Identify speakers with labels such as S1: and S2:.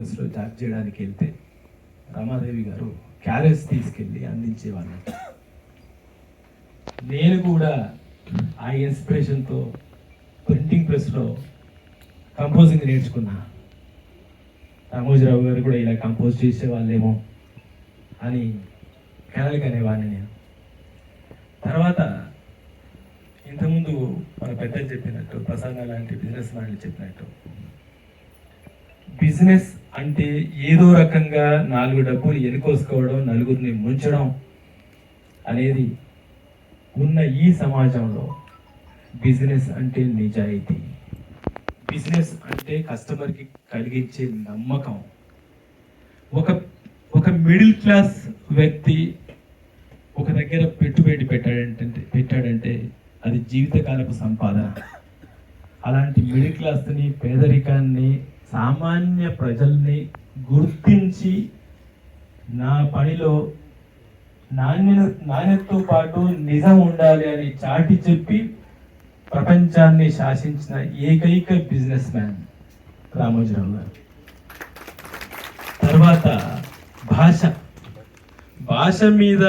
S1: లో జాబ్ చేయడానికి వెళ్తే రమాదేవి గారు క్యారెట్స్ తీసుకెళ్ళి అందించేవాళ్ళు. నేను కూడా ఆ ఇన్స్పిరేషన్తో ప్రింటింగ్ ప్రెస్లో కంపోజింగ్ నేర్చుకున్నా. రామోజీరావు గారు కూడా ఇలా కంపోజ్ చేసేవాళ్ళేమో అని కలలుగా అనేవాడిని నేను. తర్వాత ఇంతకుముందు మన పెద్దలు చెప్పినట్టు ప్రసన్న లాంటి బిజినెస్ మ్యాన్లు చెప్పినట్టు. బిజినెస్ అంటే ఏదో రకంగా నాలుగు డబ్బులు ఎనుకోసుకోవడం నలుగురిని ముంచడం అనేది ఉన్న ఈ సమాజంలో బిజినెస్ అంటే నిజాయితీ. బిజినెస్ అంటే కస్టమర్కి కలిగించే నమ్మకం. ఒక ఒక మిడిల్ క్లాస్ వ్యక్తి ఒక దగ్గర పెట్టుబడి పెట్టాడంటే పెట్టాడంటే అది జీవితకాలపు సంపాదన. అలాంటి మిడిల్ క్లాస్ని పేదరికాన్ని సామాన్య ప్రజల్ని గుర్తించి నా పనిలో నాణ్యత నాణ్యతతో పాటు నిజం ఉండాలి అని చాటి చెప్పి ప్రపంచాన్ని శాసించిన ఏకైక బిజినెస్ మ్యాన్ రామోజీరావు గారు. తర్వాత భాష. భాష మీద